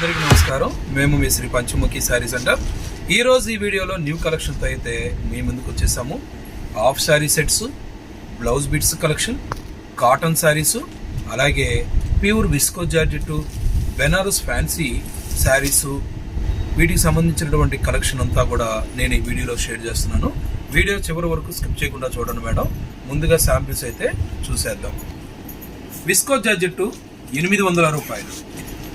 అందరికీ నమస్కారం. మేము మీ శ్రీ పంచముఖి శారీ సెంటర్ ఈరోజు ఈ వీడియోలో న్యూ కలెక్షన్తో అయితే మీ ముందుకు వచ్చేసాము. Half saree sets blouse bits collection cotton sarees అలాగే pure visco georgette Banaras fancy sarees వీటికి సంబంధించినటువంటి కలెక్షన్ అంతా కూడా నేను ఈ వీడియోలో షేర్ చేస్తున్నాను. వీడియో చివరి వరకు స్కిప్ చేయకుండా చూడండి మేడం. ముందుగా శాంపిల్స్ అయితే చూసేద్దాం. విస్కో జార్జెట్ ఎనిమిది వందల రూపాయలు.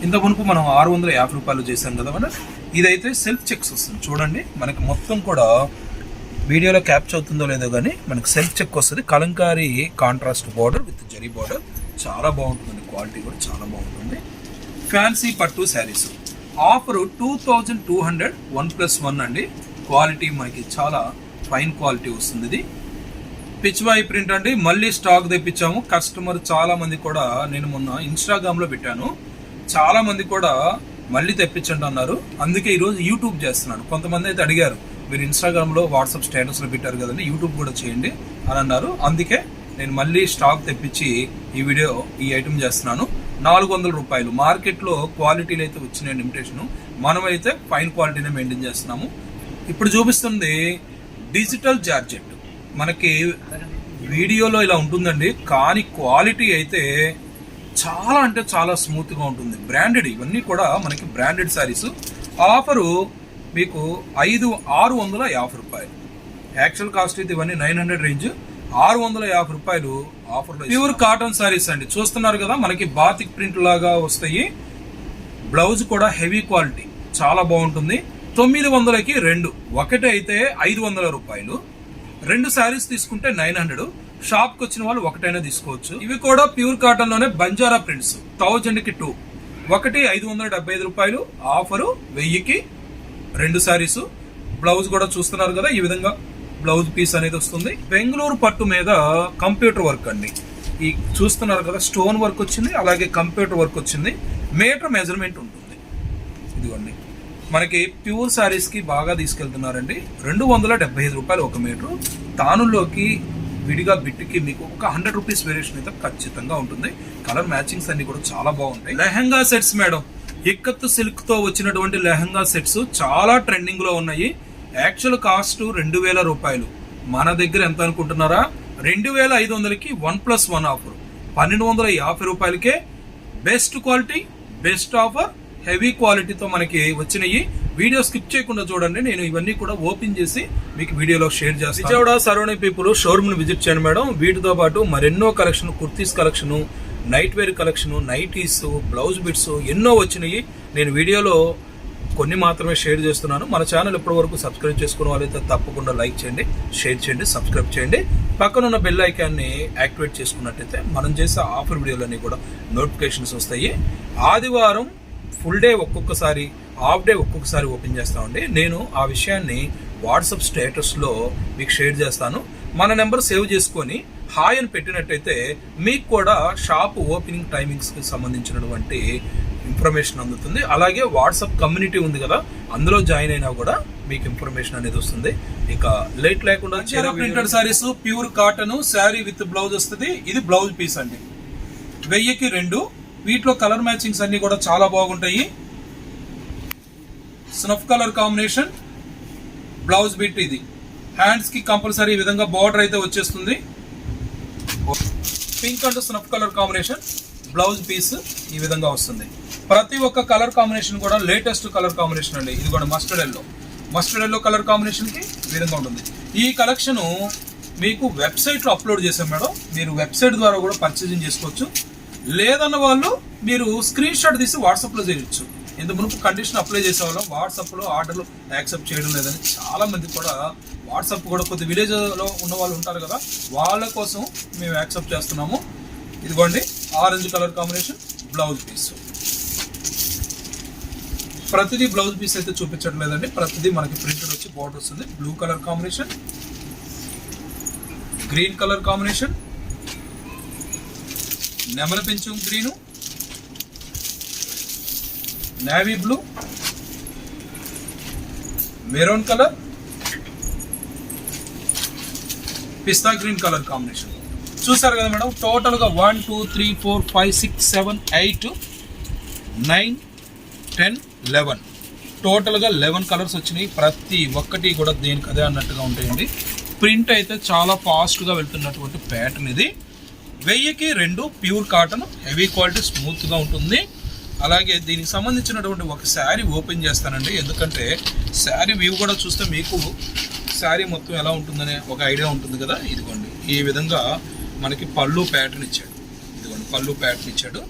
ఇంత మునుపు మనం ఆరు వందల యాభై రూపాయలు చేసాం కదా మనం. ఇదైతే సెల్ఫ్ చెక్స్ వస్తుంది. చూడండి మనకి మొత్తం కూడా వీడియోలో క్యాప్చర్ అవుతుందో లేదో కానీ మనకి సెల్ఫ్ చెక్ వస్తుంది. Kalamkari contrast border with zari border. చాలా బాగుంటుంది క్వాలిటీ కూడా చాలా బాగుంటుంది. ఫ్యాన్సీ పట్టు sarees. Offer two thousand two hundred one plus one అండి. క్వాలిటీ మనకి చాలా ఫైన్ క్వాలిటీ వస్తుంది ఇది. పిచ్వాయి ప్రింట్ అండి. మళ్ళీ స్టాక్ తెప్పించాము. కస్టమర్ చాలా మంది కూడా నేను మొన్న ఇన్స్టాగ్రామ్లో పెట్టాను. చాలా మంది కూడా మళ్ళీ తెప్పించండి అన్నారు. అందుకే ఈరోజు యూట్యూబ్ చేస్తున్నాను. కొంతమంది అయితే అడిగారు మీరు ఇన్స్టాగ్రామ్లో వాట్సాప్ స్టేటస్లో పెట్టారు కదండి యూట్యూబ్ కూడా చేయండి అని అన్నారు. అందుకే నేను మళ్ళీ స్టాక్ తెప్పించి ఈ వీడియో ఈ ఐటమ్ చేస్తున్నాను. నాలుగు వందల రూపాయలు. మార్కెట్లో క్వాలిటీలు అయితే వచ్చినాయి లిమిటేషన్. మనమైతే ఫైన్ క్వాలిటీనే మెయింటైన్ చేస్తున్నాము. ఇప్పుడు చూపిస్తుంది డిజిటల్ జార్జెట్ మనకి వీడియోలో ఇలా ఉంటుందండి. కానీ క్వాలిటీ అయితే చాలా అంటే చాలా స్మూత్గా ఉంటుంది. బ్రాండెడ్ ఇవన్నీ కూడా మనకి బ్రాండెడ్ శారీస్ ఆఫరు మీకు ఐదు ఆరు వందల యాభై రూపాయలు. యాక్చువల్ కాస్ట్ అయితే ఇవన్నీ నైన్ హండ్రెడ్ రేంజ్ ఆరు వందల యాభై రూపాయలు ఆఫర్లో ప్యూర్ కాటన్ శారీస్ అండి. చూస్తున్నారు కదా మనకి బాతిక్ ప్రింట్ లాగా వస్తాయి. బ్లౌజ్ కూడా హెవీ క్వాలిటీ చాలా బాగుంటుంది. తొమ్మిది వందలకి రెండు. ఒకటి అయితే ఐదు వందల రూపాయలు. రెండు శారీస్ తీసుకుంటే నైన్ హండ్రెడ్ షాప్కి వచ్చిన వాళ్ళు ఒకటైనా తీసుకోవచ్చు. ఇవి కూడా ప్యూర్ కాటన్లోనే బంజారా ప్రింట్స్. థౌజండ్కి టూ. ఒకటి ఐదు వందల డెబ్బై ఐదు రూపాయలు. ఆఫరు వెయ్యికి రెండు శారీస్. బ్లౌజ్ కూడా చూస్తున్నారు కదా ఈ విధంగా బ్లౌజ్ పీస్ అనేది వస్తుంది. బెంగళూరు పట్టు మీద కంప్యూటర్ వర్క్ అండి. ఈ చూస్తున్నారు కదా స్టోన్ వర్క్ వచ్చింది అలాగే కంప్యూటర్ వర్క్ వచ్చింది. మీటర్ మెజర్మెంట్ ఉంటుంది. ఇదిగోండి. మనకి ప్యూర్ శారీస్కి బాగా తీసుకెళ్తున్నారండి. రెండు వందల డెబ్బై ఐదు రూపాయలు ఒక మీటరు. తానులోకి విడిగా బిట్కి మీకు ఒక హండ్రెడ్ రూపీస్ వేరియేషన్ అయితే ఖచ్చితంగా ఉంటుంది. కలర్ మ్యాచింగ్స్ అన్ని కూడా చాలా బాగుంటాయి. లెహంగా సెట్స్ మేడం ఇక్కత్తు సిల్క్తో వచ్చినటువంటి లెహంగా సెట్స్ చాలా ట్రెండింగ్లో ఉన్నాయి. యాక్చువల్ కాస్ట్ రెండు వేల రూపాయలు. మన దగ్గర ఎంత అనుకుంటున్నారా? రెండు వేల ఐదు వందలకి వన్ ప్లస్ వన్ ఆఫర్. పన్నెండు వందల యాభై రూపాయలకే best quality best offer heavy క్వాలిటీతో మనకి వచ్చినాయి. వీడియో స్కిప్ చేయకుండా చూడండి. నేను ఇవన్నీ కూడా ఓపెన్ చేసి మీకు వీడియోలో షేర్ చేస్తాను. విజయవాడ సరౌండింగ్ పీపుల్ షోరూమ్ని విజిట్ చేయండి మేడం. వీటితో పాటు మరెన్నో collection kurtis collection night wear collection nighties blouse bits ఎన్నో వచ్చినాయి. నేను వీడియోలో కొన్ని మాత్రమే షేర్ చేస్తున్నాను. మన ఛానల్ ఇప్పటి వరకు సబ్స్క్రైబ్ చేసుకున్న వాళ్ళైతే తప్పకుండా లైక్ చేయండి షేర్ చేయండి సబ్స్క్రైబ్ చేయండి. పక్కన ఉన్న బెల్ ఐకాన్ని యాక్టివేట్ చేసుకున్నట్టయితే మనం చేసే ఆఫర్ వీడియోలన్నీ కూడా నోటిఫికేషన్స్ వస్తాయి. ఆదివారం ఫుల్ డే ఒక్కొక్కసారి హాఫ్ డే ఒక్కొక్కసారి ఓపెన్ చేస్తామండి నేను ఆ విషయాన్ని వాట్సాప్ స్టేటస్లో మీకు షేర్ చేస్తాను. మన నెంబర్ సేవ్ చేసుకొని హాయ్ అని పెట్టినట్టయితే మీకు కూడా షాప్ ఓపెనింగ్ టైమింగ్స్కి సంబంధించినటువంటి ఇన్ఫర్మేషన్ అందుతుంది. అలాగే వాట్సాప్ కమ్యూనిటీ ఉంది కదా అందులో జాయిన్ అయినా కూడా మీకు ఇన్ఫర్మేషన్ అనేది వస్తుంది. ఇక లేట్ లేకుండా చీర printed sarees pure cotton saree with blouse వస్తుంది. ఇది బ్లౌజ్ పీస్ అండి. వెయ్యికి రెండు. వీటిలో కలర్ మ్యాచింగ్స్ అన్ని కూడా చాలా బాగుంటాయి. Snuff colour combination blouse bit ఇది. హ్యాండ్స్కి కంపల్సరీ ఈ విధంగా బార్డర్ అయితే వచ్చేస్తుంది. Pink and snuff colour combination blouse piece ఈ విధంగా వస్తుంది. ప్రతి ఒక్క కలర్ కాంబినేషన్ కూడా లేటెస్ట్ కలర్ కాంబినేషన్ అండి. ఇది కూడా mustard yellow mustard yellow colour కాంబినేషన్కి విధంగా ఉంటుంది. ఈ కలెక్షన్ మీకు వెబ్సైట్లో అప్లోడ్ చేసాం మేడం. మీరు వెబ్సైట్ ద్వారా కూడా పర్చేజింగ్ చేసుకోవచ్చు. లేదన్న వాళ్ళు మీరు స్క్రీన్ షాట్ తీసి వాట్సాప్లో చేయొచ్చు. ఇంత మునుపు కండిషన్ అప్లై చేసేవాళ్ళం. వాళ్ళం లో ఆర్డర్లు యాక్సెప్ట్ చేయడం లేదని చాలా మంది కూడా వాట్సాప్ కూడా కొద్ది విలేజ్లో ఉన్న వాళ్ళు ఉంటారు కదా వాళ్ళ కోసం మేము యాక్సెప్ట్ చేస్తున్నాము. ఇదిగోండి orange colour combination blouse piece ప్రతిదీ బ్లౌజ్ పీస్ అయితే చూపించడం లేదండి. ప్రతిదీ మనకి ప్రింటెడ్ వచ్చి బార్డర్ వస్తుంది. Blue colour combination green colour combination నెమల పెంచు green navy blue maroon colour pista green colour combination. చూసారు కదా మేడం టోటల్గా one two three four five six seven eight nine ten eleven టోటల్గా లెవెన్ కలర్స్ వచ్చినాయి. ప్రతి ఒక్కటి కూడా దేనికి అదే అన్నట్టుగా ఉంటాయండి. ప్రింట్ అయితే చాలా ఫాస్ట్గా వెళ్తున్నటువంటి ప్యాటర్న్ ఇది. వెయ్యికి రెండు ప్యూర్ కాటన్ హెవీ క్వాలిటీ స్మూత్గా ఉంటుంది. అలాగే దీనికి సంబంధించినటువంటి ఒక శారీ ఓపెన్ చేస్తానండి. ఎందుకంటే శారీ వ్యూ కూడా చూస్తే మీకు శారీ మొత్తం ఎలా ఉంటుందనే ఒక ఐడియా ఉంటుంది కదా. ఇదిగోండి. ఈ విధంగా మనకి పళ్ళు ప్యాటర్న్ ఇచ్చాడు. ఇదిగోండి పళ్ళు ప్యాటర్న్ ఇచ్చాడు.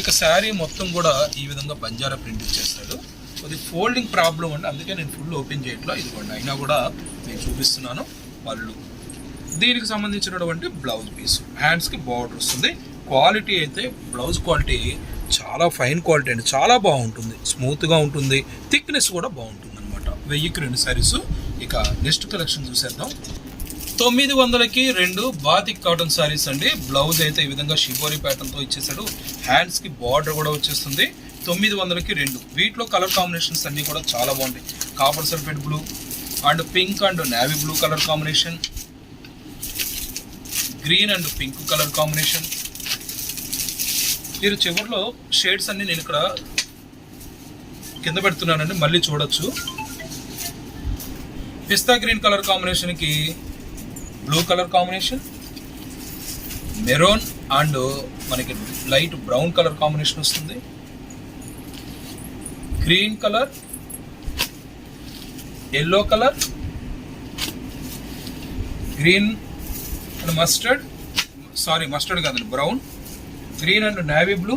ఇక శారీ మొత్తం కూడా ఈ విధంగా బంజారా ప్రింట్ ఇచ్చేస్తాడు. అది ఫోల్డింగ్ ప్రాబ్లం అండి. అందుకే నేను ఫుల్ ఓపెన్ చేయట్లా. ఇదిగోండి అయినా కూడా నేను చూపిస్తున్నాను పళ్ళు. దీనికి సంబంధించినటువంటి బ్లౌజ్ పీస్. హ్యాండ్స్కి బార్డర్ వస్తుంది. క్వాలిటీ అయితే బ్లౌజ్ క్వాలిటీ చాలా ఫైన్ క్వాలిటీ అండి. చాలా బాగుంటుంది. స్మూత్గా ఉంటుంది. థిక్నెస్ కూడా బాగుంటుంది అనమాట వెయ్యికి రెండు సారీస్ ఇక నెక్స్ట్ కలెక్షన్ చూసేద్దాం. తొమ్మిది వందలకి రెండు బాతిక్ కాటన్ సారీస్ అండి. బ్లౌజ్ అయితే ఈ విధంగా షిబోరి ప్యాటర్న్తో ఇచ్చేసాడు హ్యాండ్స్కి బార్డర్ కూడా వచ్చేస్తుంది. తొమ్మిది వందలకి రెండు. వీటిలో కలర్ కాంబినేషన్స్ అన్నీ కూడా చాలా బాగుంటాయి. Copper sulphate blue and pink and navy blue colour combination green and pink colour combination మీరు చివరిలో షేడ్స్ అన్ని నేను ఇక్కడ కింద పెడుతున్నానండి మళ్ళీ చూడొచ్చు. పిస్తా గ్రీన్ కలర్ కాంబినేషన్కి blue colour combination maroon and మనకి లైట్ బ్రౌన్ కలర్ కాంబినేషన్ వస్తుంది. Green colour yellow colour green and mustard sorry mustard కాదండి brown. Green and navy blue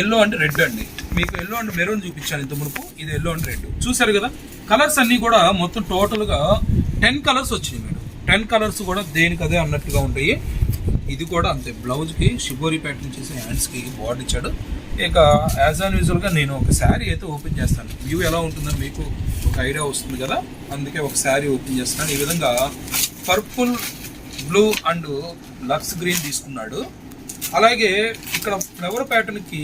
yellow and red అండి. మీకు ఎల్లో అండ్ మెరూన్ చూపించాను ఇంత మునుపు ఇది ఎల్లో అండ్ రెడ్ చూసారు కదా? కలర్స్ అన్నీ కూడా మొత్తం టోటల్గా టెన్ కలర్స్ వచ్చినాయి మేడం. టెన్ కలర్స్ కూడా దేనికి అదే అన్నట్టుగా ఉంటాయి. ఇది కూడా అంతే. బ్లౌజ్కి షిబోరి ప్యాటర్న్ చేసి హ్యాండ్స్కి బార్డర్ ఇచ్చాడు. ఇక యాజ్ ఆన్ యూజువల్గా నేను ఒక శారీ అయితే ఓపెన్ చేస్తాను. వ్యూ ఎలా ఉంటుందో మీకు ఒక ఐడియా వస్తుంది కదా? అందుకే ఒక శారీ ఓపెన్ చేస్తాను ఈ విధంగా purple blue and lux green తీసుకున్నాడు. అలాగే ఇక్కడ ఫ్లవర్ ప్యాటర్న్కి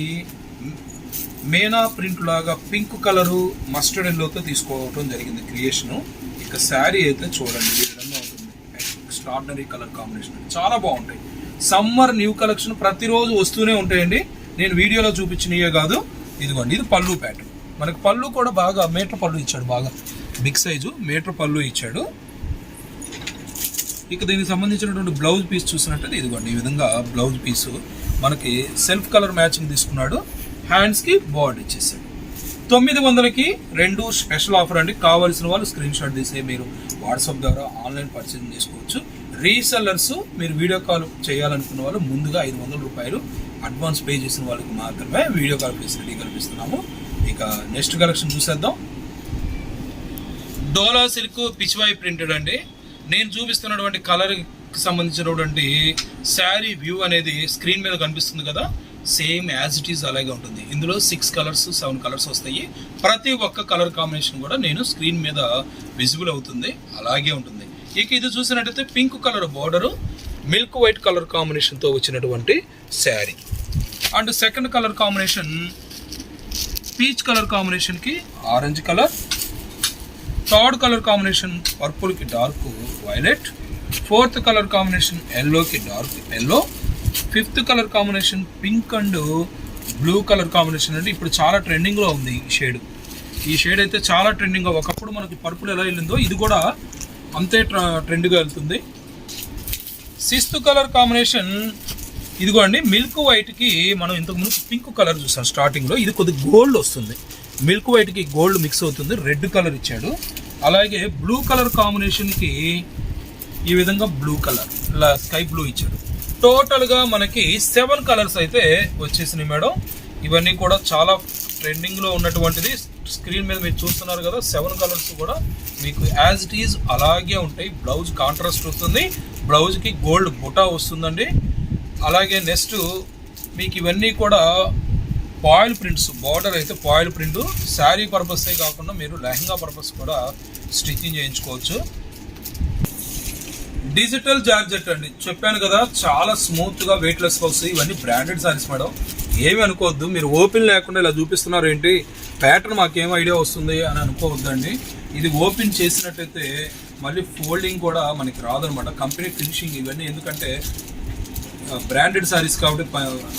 మేనా ప్రింట్ లాగా పింక్ కలరు మస్టర్డ్ ఎల్లోతో తీసుకోవడం జరిగింది క్రియేషన్. ఇక శారీ అయితే చూడండి ఈ విధంగా ఉంటుంది. ఎక్స్ట్రాడినరీ కలర్ కాంబినేషన్ చాలా బాగుంటాయి. సమ్మర్ న్యూ కలెక్షన్ ప్రతిరోజు వస్తూనే ఉంటాయండి. నేను వీడియోలో చూపించినయే కాదు. ఇదిగోండి ఇది పళ్ళు ప్యాటర్న్ మనకు పళ్ళు కూడా బాగా మీటర్ పళ్ళు ఇచ్చాడు బాగా. బిగ్ సైజు మీటర్ పళ్ళు ఇచ్చాడు. ఇక దీనికి సంబంధించినటువంటి బ్లౌజ్ పీస్ చూసినట్టయితే ఇదిగోండి ఈ విధంగా బ్లౌజ్ పీస్ మనకి సెల్ఫ్ కలర్ మ్యాచింగ్ తీసుకున్నాడు. హ్యాండ్స్కి బోర్డ్ ఇచ్చేసాడు. తొమ్మిది వందలకి రెండు స్పెషల్ ఆఫర్ అండి. కావాల్సిన వాళ్ళు స్క్రీన్ షాట్ తీసే మీరు వాట్సాప్ ద్వారా ఆన్లైన్ పర్చేసింగ్ చేసుకోవచ్చు. రీసెల్లర్స్ మీరు వీడియో కాల్ చేయాలనుకున్న వాళ్ళు ముందుగా ఐదు వందల రూపాయలు అడ్వాన్స్ పే చేసిన వాళ్ళకి మాత్రమే వీడియో కాల్ ఫెసిలిటీ కల్పిస్తున్నాము. ఇక నెక్స్ట్ కలెక్షన్ చూసేద్దాం. డోలా సిల్క్ పిచ్వాయి ప్రింటెడ్ అండి. నేను చూపిస్తున్నటువంటి కలర్కి సంబంధించినటువంటి శారీ వ్యూ అనేది స్క్రీన్ మీద కనిపిస్తుంది కదా. సేమ్ యాజ్ ఇట్ ఈస్ అలాగే ఉంటుంది. ఇందులో సిక్స్ కలర్స్ సెవెన్ కలర్స్ వస్తాయి. ప్రతి ఒక్క కలర్ కాంబినేషన్ కూడా నేను స్క్రీన్ మీద విజిబుల్ అవుతుంది. అలాగే ఉంటుంది. ఇక ఇది చూసినట్టయితే pink colour border milk white colour కాంబినేషన్తో వచ్చినటువంటి saree. And second colour combination peach colour కాంబినేషన్కి orange colour third colour combination పర్పుల్కి dark violet. Fourth colour combination ఎల్లోకి dark yellow. Fifth colour combination pink and blue colour combination అంటే ఇప్పుడు చాలా ట్రెండింగ్లో ఉంది ఈ షేడ్. ఈ షేడ్ అయితే చాలా ట్రెండింగ్ ఒకప్పుడు మనకి పర్పుల్ ఎలా వెళ్ళిందో ఇది కూడా అంతే ట్రెండ్గా వెళ్తుంది. సిక్స్త్ కలర్ కాంబినేషన్ ఇదిగో అండి మిల్క్ వైట్కి మనం ఇంతకుముందు పింక్ కలర్ చూసాం స్టార్టింగ్లో. ఇది కొద్దిగా గోల్డ్ వస్తుంది. మిల్క్ వైట్కి గోల్డ్ మిక్స్ అవుతుంది రెడ్ కలర్ ఇచ్చాడు. అలాగే బ్లూ కలర్ కాంబినేషన్కి ఈ విధంగా బ్లూ కలర్ ఇలా స్కై బ్లూ ఇచ్చాడు. టోటల్గా మనకి సెవెన్ కలర్స్ అయితే వచ్చేసినాయి మేడం. ఇవన్నీ కూడా చాలా ట్రెండింగ్లో ఉన్నటువంటిది. స్క్రీన్ మీద మీరు చూస్తున్నారు కదా సెవెన్ కలర్స్ కూడా మీకు యాజ్ ఇట్ ఈజ్ అలాగే ఉంటాయి. బ్లౌజ్ కాంట్రాస్ట్ వస్తుంది. బ్లౌజ్కి గోల్డ్ బుటా వస్తుందండి. అలాగే నెక్స్ట్ మీకు ఇవన్నీ కూడా పాయిల్ ప్రింట్స్ బార్డర్ అయితే పాయిల్ ప్రింట్ శారీ పర్పసే కాకుండా మీరు లెహంగా పర్పస్ కూడా స్టిచ్చింగ్ చేయించుకోవచ్చు. డిజిటల్ జార్జెట్ అండి. చెప్పాను కదా చాలా స్మూత్గా వెయిట్లెస్గా వస్తాయి. ఇవన్నీ బ్రాండెడ్ శారీస్ మేడం ఏమి అనుకోవద్దు. మీరు ఓపెన్ లేకుండా ఇలా చూపిస్తున్నారు ఏంటి? ప్యాటర్న్ మాకేం ఐడియా వస్తుంది అని అనుకోవద్దండి. ఇది ఓపెన్ చేసినట్టయితే మళ్ళీ ఫోల్డింగ్ కూడా మనకి రాదనమాట. కంపెనీ ఫినిషింగ్ ఇవన్నీ ఎందుకంటే బ్రాండెడ్ శారీస్ కాబట్టి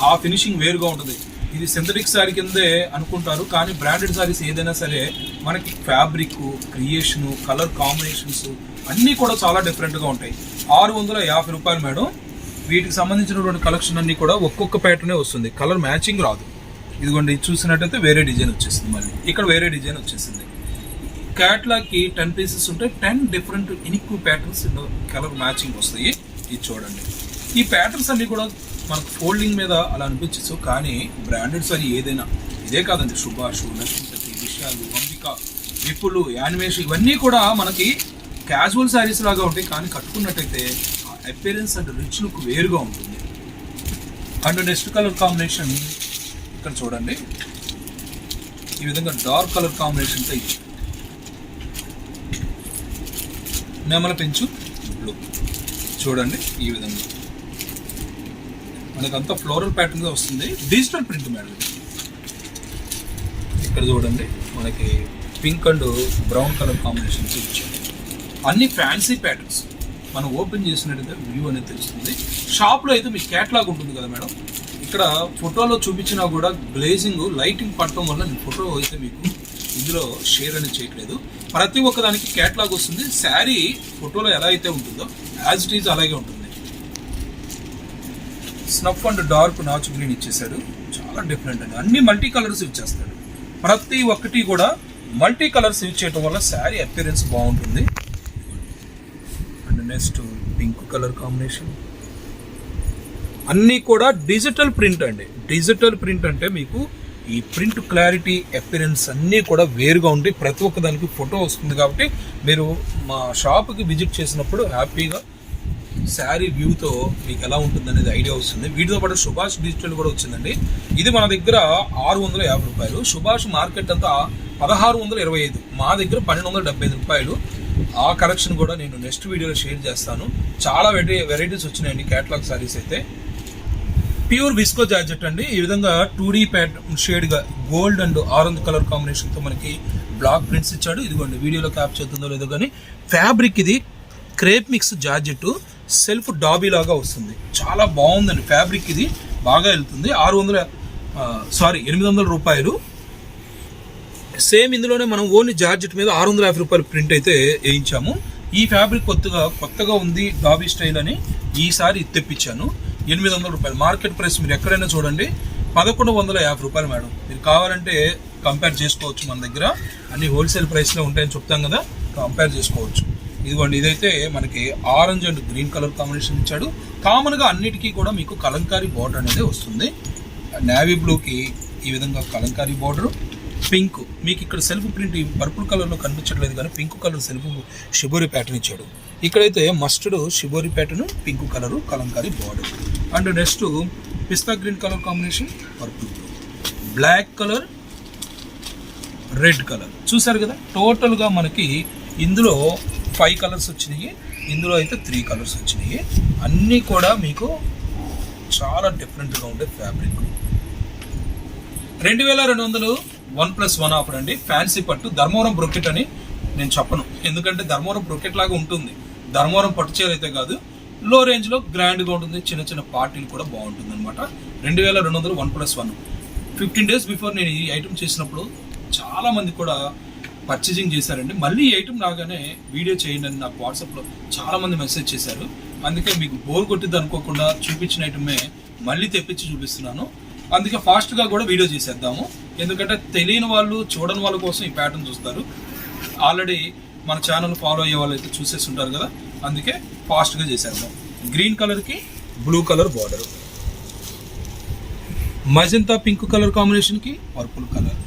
ఆ ఫినిషింగ్ వేరుగా ఉంటుంది. ఇది సింథటిక్ శారీ కిందే అనుకుంటారు కానీ బ్రాండెడ్ శారీస్ ఏదైనా సరే మనకి ఫ్యాబ్రిక్ క్రియేషన్ కలర్ కాంబినేషన్స్ అన్నీ కూడా చాలా డిఫరెంట్గా ఉంటాయి. ఆరు వందల యాభై రూపాయలు మేడం. వీటికి సంబంధించినటువంటి కలెక్షన్ అన్నీ కూడా ఒక్కొక్క ప్యాటర్నే వస్తుంది. కలర్ మ్యాచింగ్ రాదు. ఇదిగోండి ఇది చూసినట్టయితే వేరే డిజైన్ వచ్చేసింది మళ్ళీ. ఇక్కడ వేరే డిజైన్ వచ్చేసింది. క్యాట్లాగ్కి టెన్ పీసెస్ ఉంటే టెన్ డిఫరెంట్ ఇనిక్కు ప్యాటర్న్స్ కలర్ మ్యాచింగ్ వస్తాయి. ఇది చూడండి. ఈ ప్యాటర్న్స్ అన్నీ కూడా మనకు ఫోల్డింగ్ మీద అలా అనిపించచ్చు కానీ బ్రాండెడ్ సారీ ఏదైనా ఇదే కాదండి సుభాష్ లక్ష్మీపతి విషయాలు అంబిక విపులు యానిమేషన్ ఇవన్నీ కూడా మనకి క్యాజువల్ శారీస్ లాగా ఉంటాయి కానీ కట్టుకున్నట్టయితే అపీరెన్స్ అండ్ రిచ్ లుక్ వేరుగా ఉంటుంది. అండ్ నెక్స్ట్ కలర్ కాంబినేషన్ ఇక్కడ చూడండి. ఈ విధంగా డార్క్ కలర్ కాంబినేషన్తో ఇచ్చి నెమల పెంచు బ్లూ చూడండి ఈ విధంగా. మనకంతా ఫ్లోరల్ ప్యాటర్న్గా వస్తుంది. డిజిటల్ ప్రింట్ మేడం ఇక్కడ చూడండి మనకి pink and brown colour combinations ఇచ్చాయి అన్ని ఫ్యాన్సీ ప్యాటర్న్స్ మనం ఓపెన్ చేసినట్టయితే వ్యూ అనేది తెలుస్తుంది. షాప్లో అయితే మీకు క్యాట్లాగ్ ఉంటుంది కదా మేడం. ఇక్కడ ఫోటోలో చూపించినా కూడా గ్లేజింగ్ లైటింగ్ పడటం వల్ల నేను ఫోటో అయితే మీకు ఇందులో షేర్ అనేది చేయట్లేదు. ప్రతి ఒక్కదానికి క్యాట్లాగ్ వస్తుంది. శారీ ఫోటోలో ఎలా అయితే ఉంటుందో యాజ్ ఇట్ ఈజ్ అలాగే ఉంటుంది. స్నఫ్ అండ్ డార్క్ నాచ్ గ్రీన్ ఇచ్చేసాడు చాలా డిఫరెంట్ అండి. అన్ని మల్టీ కలర్స్ ఇచ్చేస్తాడు ప్రతి ఒక్కటి కూడా మల్టీ కలర్స్ యూజ్ చేయడం వల్ల శారీ అపిరెన్స్ బాగుంటుంది. And next pink colour combination అన్నీ కూడా డిజిటల్ ప్రింట్ అండి. డిజిటల్ ప్రింట్ అంటే మీకు ఈ ప్రింట్ క్లారిటీ అపిరెన్స్ అన్నీ కూడా వేరుగా ఉంటాయి ప్రతి ఒక్క దానికి ఫోటో వస్తుంది కాబట్టి మీరు మా షాప్కి విజిట్ చేసినప్పుడు హ్యాపీగా శారీ వ్యూతో మీకు ఎలా ఉంటుంది అనేది ఐడియా వస్తుంది. వీటితో పాటు సుభాష్ డిజిటల్ కూడా వచ్చిందండి. ఇది మన దగ్గర ఆరు వందల యాభై రూపాయలు. సుభాష్ మార్కెట్ అంతా పదహారు వందల ఇరవై ఐదు. మా దగ్గర పన్నెండు వందల డెబ్బై ఐదు రూపాయలు. ఆ కలెక్షన్ కూడా నేను నెక్స్ట్ వీడియోలో షేర్ చేస్తాను. చాలా వెరై వెరైటీస్ వచ్చినాయండి క్యాటలాగ్ సారీస్ అయితే. ప్యూర్ విస్కో జార్జెట్ అండి. ఈ విధంగా టూ డీ ప్యాట్ షేడ్గా గోల్డ్ అండ్ ఆరెంజ్ కలర్ కాంబినేషన్తో మనకి బ్లాక్ ప్రింట్స్ ఇచ్చాడు. ఇదిగోండి వీడియోలో క్యాప్ చేస్తుందో లేదో కానీ ఫ్యాబ్రిక్ ఇది crepe mix georgette. Self dobby లాగా వస్తుంది. చాలా బాగుందండి ఫ్యాబ్రిక్ ఇది. బాగా వెళ్తుంది. ఆరు వందల సారీ ఎనిమిది వందల రూపాయలు. సేమ్ ఇందులోనే మనం ఓన్లీ జార్జెట్ మీద ఆరు వందల యాభై రూపాయలు ప్రింట్ అయితే వేయించాము. ఈ ఫ్యాబ్రిక్ కొత్తగా కొత్తగా ఉంది డాబీ స్టైల్ అని ఈసారి తెప్పించాను. ఎనిమిది వందల రూపాయలు. మార్కెట్ ప్రైస్ మీరు ఎక్కడైనా చూడండి. పదకొండు వందల యాభై రూపాయలు మేడం. మీరు కావాలంటే కంపేర్ చేసుకోవచ్చు మన దగ్గర. అన్ని హోల్సేల్ ప్రైస్లో ఉంటాయని చెప్తాం కదా. కంపేర్ చేసుకోవచ్చు. ఇదిగోండి ఇదైతే మనకి orange and green colour combination ఇచ్చాడు. కామన్గా అన్నిటికీ కూడా మీకు కలంకారీ బార్డర్ అనేది వస్తుంది. నేవీ బ్లూకి ఈ విధంగా కలంకారీ బార్డర్. పింక్ మీకు ఇక్కడ సెల్ఫ్ ప్రింట్ ఈ పర్పుల్ కలర్లో కనిపించట్లేదు కానీ pink colour self shibori pattern ఇచ్చాడు. ఇక్కడైతే mustard shibori pattern pink colour Kalamkari border. And next pista green colour combination purple black colour red colour చూసారు కదా? టోటల్గా మనకి ఇందులో ఫైవ్ కలర్స్ వచ్చినాయి. ఇందులో అయితే త్రీ కలర్స్ వచ్చినాయి. అన్నీ కూడా మీకు చాలా డిఫరెంట్గా ఉండే ఫ్యాబ్రిక్ రెండు వేల రెండు వందలు వన్ ప్లస్ వన్ ఆఫర్ అండి. ఫ్యాన్సీ పట్టు ధర్మవరం బ్రొకెట్ అని నేను చెప్పను. ఎందుకంటే ధర్మవరం బ్రొకెట్ లాగా ఉంటుంది. ధర్మవరం పట్టు చీర అయితే కాదు. లో రేంజ్లో గ్రాండ్గా ఉంటుంది. చిన్న చిన్న పార్టీలు కూడా బాగుంటుంది అనమాట రెండు వేల రెండు వందలు one plus one fifteen days before నేను ఈ ఐటమ్ చేసినప్పుడు చాలామంది కూడా పర్చేసింగ్ చేశారండి. మళ్ళీ ఈ ఐటమ్ రాగానే వీడియో చేయండి అని నాకు వాట్సాప్లో చాలామంది మెసేజ్ చేశారు. అందుకే మీకు బోర్ కొట్టిద్ది అనుకోకుండా చూపించిన ఐటమే మళ్ళీ తెప్పించి చూపిస్తున్నాను. అందుకే ఫాస్ట్గా కూడా వీడియో చేసేద్దాము. ఎందుకంటే తెలియని వాళ్ళు చూడని వాళ్ళ కోసం ఈ ప్యాటర్న్ చూస్తారు. ఆల్రెడీ మన ఛానల్ ఫాలో అయ్యే వాళ్ళు అయితే చూసేసి ఉంటారు కదా. అందుకే ఫాస్ట్గా చేసేద్దాం. గ్రీన్ కలర్కి blue colour border magenta pink colour కాంబినేషన్కి పర్పుల్ కలర్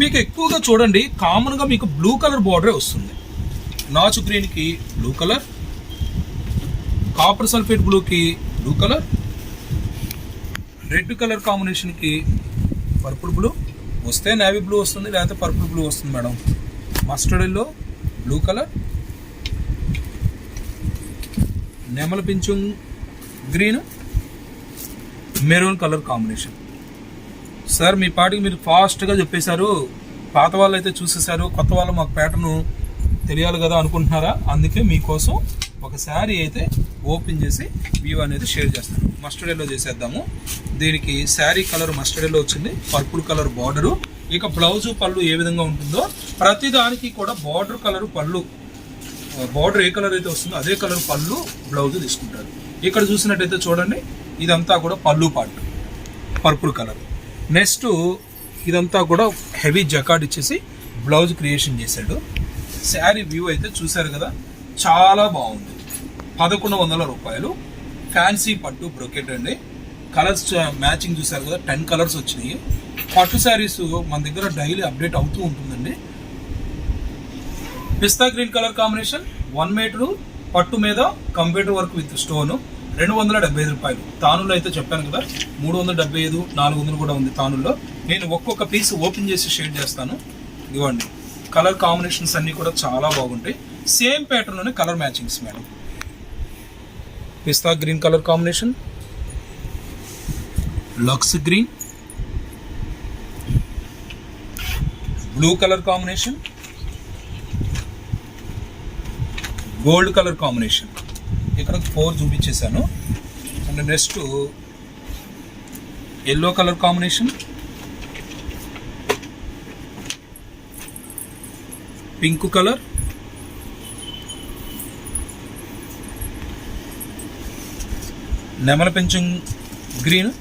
మీకు ఎక్కువగా చూడండి కామన్గా మీకు బ్లూ కలర్ బార్డరే వస్తుంది. నాచు గ్రీన్కి బ్లూ కలర్ కాపర్ సల్ఫేట్ బ్లూకి బ్లూ కలర్ రెడ్ కలర్ కాంబినేషన్కి పర్పుల్ బ్లూ వస్తే నేవీ బ్లూ వస్తుంది లేకపోతే పర్పుల్ బ్లూ వస్తుంది madam. Mustard yellow blue colour నెమల పింఛం green maroon colour combination sir మీ పాటికి మీరు ఫాస్ట్గా చెప్పేశారు. పాత వాళ్ళు అయితే చూసేశారు కొత్త వాళ్ళు మాకు ప్యాటర్న్ తెలియాలి కదా అనుకుంటున్నారా? అందుకే మీకోసం ఒక శారీ అయితే ఓపెన్ చేసి వ్యూ అనేది షేర్ చేస్తాను. మస్టర్డ్ ఎల్లో చేసేద్దాము. దీనికి శారీ కలర్ మస్టర్డ్ ఎల్లో వచ్చింది పర్పుల్ కలర్ బార్డరు ఇక బ్లౌజు పళ్ళు ఏ విధంగా ఉంటుందో ప్రతిదానికి కూడా బార్డర్ కలర్ పళ్ళు. బార్డర్ ఏ కలర్ అయితే వస్తుందో అదే కలర్ పళ్ళు బ్లౌజ్ తీసుకుంటారు. ఇక్కడ చూసినట్టయితే చూడండి ఇదంతా కూడా పళ్ళు పార్ట్ పర్పుల్ కలర్. నెక్స్ట్ ఇదంతా కూడా హెవీ జకాడ్ ఇచ్చేసి బ్లౌజ్ క్రియేషన్ చేశాడు. శారీ వ్యూ అయితే చూశారు కదా చాలా బాగుంది. పదకొండు వందల రూపాయలు. ఫ్యాన్సీ పట్టు బ్రొకెట్ అండి. కలర్స్ మ్యాచింగ్ చూశారు కదా టెన్ కలర్స్ వచ్చినాయి. పట్టు శారీస్ మన దగ్గర డైలీ అప్డేట్ అవుతూ ఉంటుందండి. Pista green colour combination one metre పట్టు మీద కంప్యూటర్ వర్క్ విత్ స్టోను. రెండు వందల డెబ్బై ఐదు రూపాయలు. తానులో అయితే చెప్పాను కదా మూడు వందల డెబ్బై ఐదు నాలుగు వందలు కూడా ఉంది తానుల్లో. నేను ఒక్కొక్క పీస్ ఓపెన్ చేసి షేడ్ చేస్తాను. ఇవ్వండి కలర్ కాంబినేషన్స్ అన్నీ కూడా చాలా బాగుంటాయి. Same ప్యాటర్న్లోనే colour matchings madam pista green colour combination. Lux green. Blue colour combination. Gold colour combination. ఇక్కడ four చూపించేశాను. And next yellow colour combination. Pink colour. నెమల పెంచం green.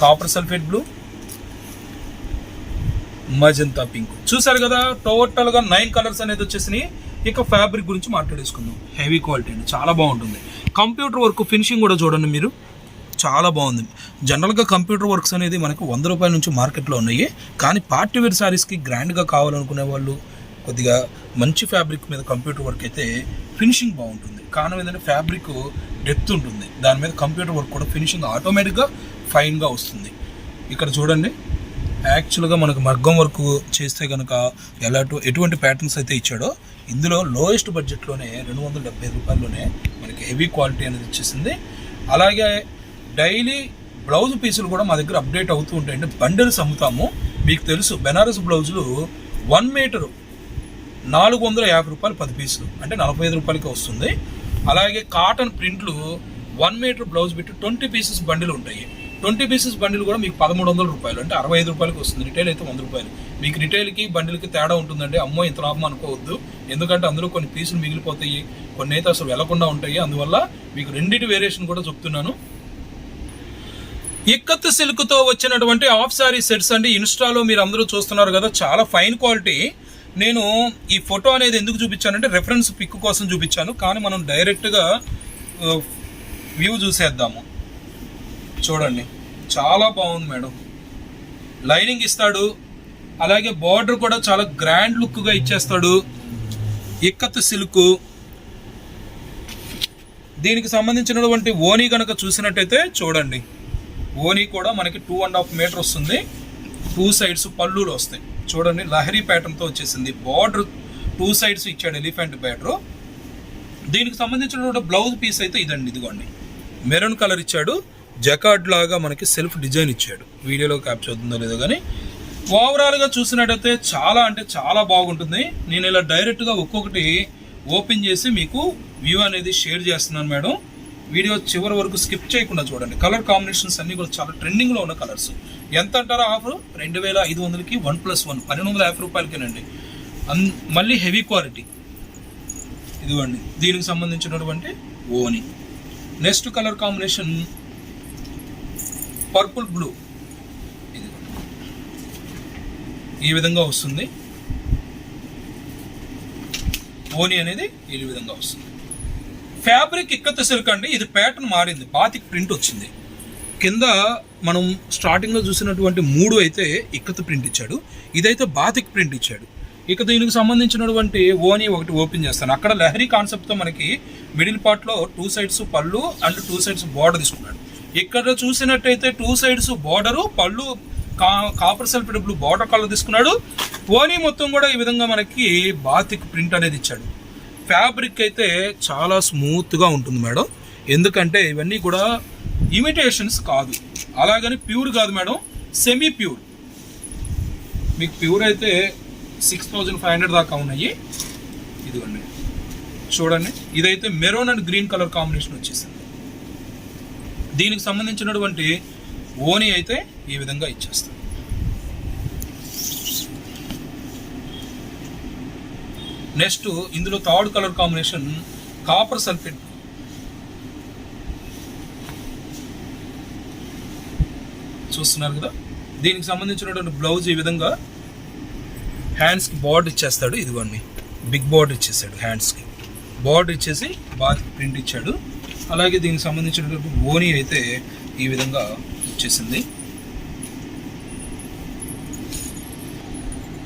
Copper sulphate blue. Magenta pink. చూసారు కదా టోటల్గా nine colours అనేది వచ్చేసినాయి. ఇక fabric గురించి మాట్లాడేసుకుందాం. Heavy quality అండి. చాలా బాగుంటుంది. కంప్యూటర్ వర్క్ ఫినిషింగ్ కూడా చూడండి మీరు. చాలా బాగుంది. జనరల్గా కంప్యూటర్ వర్క్స్ అనేది మనకు వంద రూపాయల నుంచి మార్కెట్లో ఉన్నాయి. కానీ పార్టీ వేర్ శారీస్కి గ్రాండ్గా కావాలనుకునే వాళ్ళు కొద్దిగా మంచి ఫ్యాబ్రిక్ మీద కంప్యూటర్ వర్క్ అయితే ఫినిషింగ్ బాగుంటుంది. కారణం ఏంటంటే ఫ్యాబ్రిక్ డెప్త్ ఉంటుంది. దాని మీద కంప్యూటర్ వర్క్ కూడా ఫినిషింగ్ ఆటోమేటిక్గా ఫైన్గా వస్తుంది. ఇక్కడ చూడండి. యాక్చువల్గా మనకు మగ్గం వర్క్ చేస్తే కనుక ఎలా ఎటువంటి ప్యాటర్న్స్ అయితే ఇచ్చాడో ఇందులో లోయెస్ట్ బడ్జెట్లోనే రెండు వందల డెబ్బై రూపాయల్లోనే మనకి హెవీ క్వాలిటీ అనేది ఇచ్చేసింది అలాగే డైలీ బ్లౌజ్ పీసులు కూడా మా దగ్గర అప్డేట్ అవుతూ ఉంటాయండి బండిల్స్ అమ్ముతాము. మీకు తెలుసు బెనారస్ బ్లౌజులు వన్ మీటరు నాలుగు వందల యాభై రూపాయలు పది పీసులు అంటే నలభై ఐదు రూపాయలకి వస్తుంది. అలాగే కాటన్ ప్రింట్లు వన్ మీటర్ బ్లౌజ్ పెట్టి ట్వంటీ పీసెస్ బండిలు ఉంటాయి. ట్వంటీ పీసెస్ బండిల్ కూడా మీకు పదమూడు వందల రూపాయలు అంటే అరవై ఐదు రూపాయలకి వస్తుంది. రిటైల్ అయితే వంద రూపాయలు. మీకు రిటైల్కి బండిల్కి తేడా ఉంటుందండి. అమ్మో ఇంత లాభం అనుకోవద్దు. ఎందుకంటే అందులో కొన్ని పీసులు మిగిలిపోతాయి కొన్ని అయితే అసలు వెళ్ళకుండా ఉంటాయి. అందువల్ల మీకు రెండింటి వేరియేషన్ కూడా చెప్తున్నాను. ఇక్కత్ సిల్క్తో వచ్చినటువంటి ఆఫ్ సారీ సెట్స్ అండి. ఇన్స్టాలో మీరు అందరూ చూస్తున్నారు కదా చాలా ఫైన్ క్వాలిటీ నేను ఈ ఫోటో అనేది ఎందుకు చూపించానంటే రెఫరెన్స్ పిక్ కోసం చూపించాను. కానీ మనం డైరెక్ట్గా వ్యూ చూసేద్దాము. చూడండి. చాలా బాగుంది మేడం. లైనింగ్ ఇస్తాడు. అలాగే బార్డర్ కూడా చాలా గ్రాండ్ లుక్గా ఇచ్చేస్తాడు. ఇక్కత్ సిల్క్ దీనికి సంబంధించినటువంటి ఓనీ కనుక చూసినట్టయితే చూడండి. ఓనీ కూడా మనకి టూ అండ్ హాఫ్ మీటర్ వస్తుంది. టూ సైడ్స్ పళ్ళులు వస్తాయి. చూడండి లహరీ ప్యాటర్న్తో వచ్చేసింది. బార్డర్ టూ సైడ్స్ ఇచ్చాడు ఎలిఫెంట్ బ్యాటర్ దీనికి సంబంధించినటువంటి బ్లౌజ్ పీస్ అయితే ఇదండి ఇదిగోండి. మెరూన్ కలర్ ఇచ్చాడు. జకాడ్ లాగా మనకి సెల్ఫ్ డిజైన్ ఇచ్చాడు. వీడియోలో క్యాప్చర్ అవుతుందో లేదో కానీ ఓవరాల్గా చూసినట్టయితే చాలా అంటే చాలా బాగుంటుంది. నేను ఇలా డైరెక్ట్గా ఒక్కొక్కటి ఓపెన్ చేసి మీకు వ్యూ అనేది షేర్ చేస్తున్నాను మేడం. వీడియో చివరి వరకు స్కిప్ చేయకుండా చూడండి. కలర్ కాంబినేషన్స్ అన్నీ కూడా చాలా ట్రెండింగ్లో ఉన్న కలర్స్ ఎంత అంటారా ఆఫర్ రెండు వేల ఐదు వందలకి వన్ ప్లస్ వన్ పన్నెండు వందల యాభై రూపాయలకేనండి. అన్ మళ్ళీ హెవీ క్వాలిటీ ఇదిగోండి. దీనికి సంబంధించినటువంటి ఓని. Next colour combination purple blue. ఇది. ఈ విధంగా వస్తుంది. ఓని అనేది ఈ విధంగా వస్తుంది. ఫ్యాబ్రిక్ ఇక్కత సిల్క్ అండి. ఇది ప్యాటర్న్ మారింది. బాతిక్ ప్రింట్ వచ్చింది. కింద మనం స్టార్టింగ్లో చూసినటువంటి మూడు అయితే ఇక్కత ప్రింట్ ఇచ్చాడు. ఇదైతే బాతిక్ ప్రింట్ ఇచ్చాడు. ఇక దీనికి సంబంధించినటువంటి ఓని ఒకటి ఓపెన్ చేస్తాను. అక్కడ లహరీ కాన్సెప్ట్తో మనకి మిడిల్ పార్ట్లో two sides pallu and two sides border తీసుకున్నాడు. ఇక్కడ చూసినట్టయితే టూ సైడ్స్ బార్డరు పళ్ళు కా copper sulphate blue border colour తీసుకున్నాడు. పోనీ మొత్తం కూడా ఈ విధంగా మనకి బాతిక్ ప్రింట్ అనేది ఇచ్చాడు. ఫ్యాబ్రిక్ అయితే చాలా స్మూత్గా ఉంటుంది మేడం. ఎందుకంటే ఇవన్నీ కూడా ఇమిటేషన్స్ కాదు. అలాగని ప్యూర్ కాదు మేడం. సెమీ ప్యూర్ మీకు ప్యూర్ అయితే సిక్స్ థౌజండ్ ఫైవ్ హండ్రెడ్ దాకా ఉన్నాయి. ఇదిగోండి. చూడండి. ఇదైతే maroon and green colour combination వచ్చేసింది. దీనికి సంబంధించినటువంటి ఓని అయితే ఈ విధంగా ఇచ్చేస్తాం. నెక్స్ట్ ఇందులో third colour combination copper sulphate. చూస్తున్నారు కదా? దీనికి సంబంధించినటువంటి బ్లౌజ్ ఈ విధంగా హ్యాండ్స్కి బార్డర్ ఇచ్చేస్తాడు. ఇదిగోండి. బిగ్ బార్డర్ ఇచ్చేసాడు హ్యాండ్స్కి బార్డర్ ఇచ్చేసి బాగా ప్రింట్ ఇచ్చాడు. అలాగే దీనికి సంబంధించినటువంటి ఓని అయితే ఈ విధంగా వచ్చేసింది.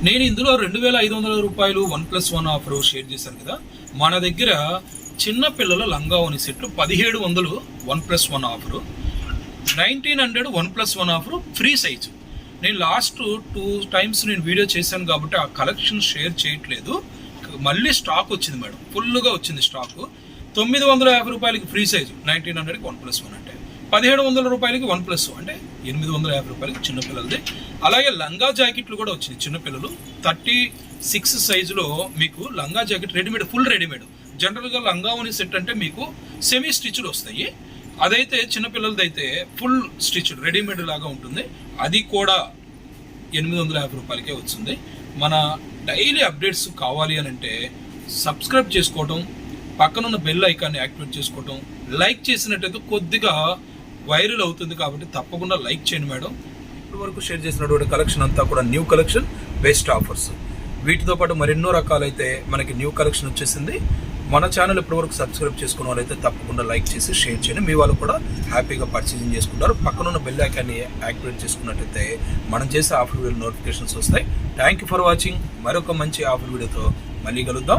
నేను ఇందులో రెండు వేల ఐదు వందల రూపాయలు one plus one offer share చేశాను కదా. మన దగ్గర చిన్న పిల్లల లంగా ఓని సెట్లు పదిహేడు వందలు one plus one offer nineteen hundred one plus one offer free size. నేను లాస్ట్ టూ టైమ్స్ నేను వీడియో చేశాను కాబట్టి ఆ కలెక్షన్ షేర్ చేయట్లేదు. మళ్ళీ స్టాక్ వచ్చింది మేడం. ఫుల్గా వచ్చింది స్టాకు. తొమ్మిది వందల యాభై రూపాయలకి ఫ్రీ సైజు. నైన్టీన్ హండ్రెడ్కి వన్ ప్లస్ వన్ అంటే. పదిహేడు వందల రూపాయలకి వన్ ప్లస్ అంటే ఎనిమిది వందల యాభై రూపాయలకి చిన్నపిల్లలది అలాగే లంగా జాకెట్లు కూడా వచ్చింది చిన్నపిల్లలు థర్టీ సిక్స్ సైజులో మీకు లంగా జాకెట్ రెడీమేడ్ ఫుల్ రెడీమేడ్. జనరల్గా లంగాని సెట్ అంటే మీకు సెమీ స్టిచ్లు వస్తాయి. అదైతే చిన్నపిల్లలది అయితే ఫుల్ స్టిచ్డ్ రెడీమేడ్ లాగా ఉంటుంది. అది కూడా ఎనిమిది వందల యాభై రూపాయలకే వచ్చింది. మన డైలీ అప్డేట్స్ కావాలి అని అంటే సబ్స్క్రైబ్ చేసుకోవడం పక్కనున్న బెల్ ఐకాన్ని యాక్టివేట్ చేసుకోవటం లైక్ చేసినట్టయితే కొద్దిగా వైరల్ అవుతుంది కాబట్టి తప్పకుండా లైక్ చేయండి మేడం. ఇప్పటి వరకు షేర్ చేసినటువంటి కలెక్షన్ అంతా కూడా న్యూ కలెక్షన్ బెస్ట్ ఆఫర్స్ వీటితో పాటు మరెన్నో రకాలైతే మనకి న్యూ కలెక్షన్ వచ్చేసింది. మన ఛానల్ ఇప్పటివరకు సబ్స్క్రైబ్ చేసుకున్న వాళ్ళైతే తప్పకుండా లైక్ చేసి షేర్ చేయండి. మీ వాళ్ళు కూడా హ్యాపీగా పర్చేసింగ్ చేసుకుంటారు. పక్కనున్న బెల్ ఐకాన్ని యాక్టివేట్ చేసుకున్నట్టయితే మనం చేసే ఆఫర్ వీడియో నోటిఫికేషన్స్ వస్తాయి. థ్యాంక్ యూ ఫర్ వాచింగ్ మరొక మంచి ఆఫర్ వీడియోతో మళ్ళీ కలుద్దాం.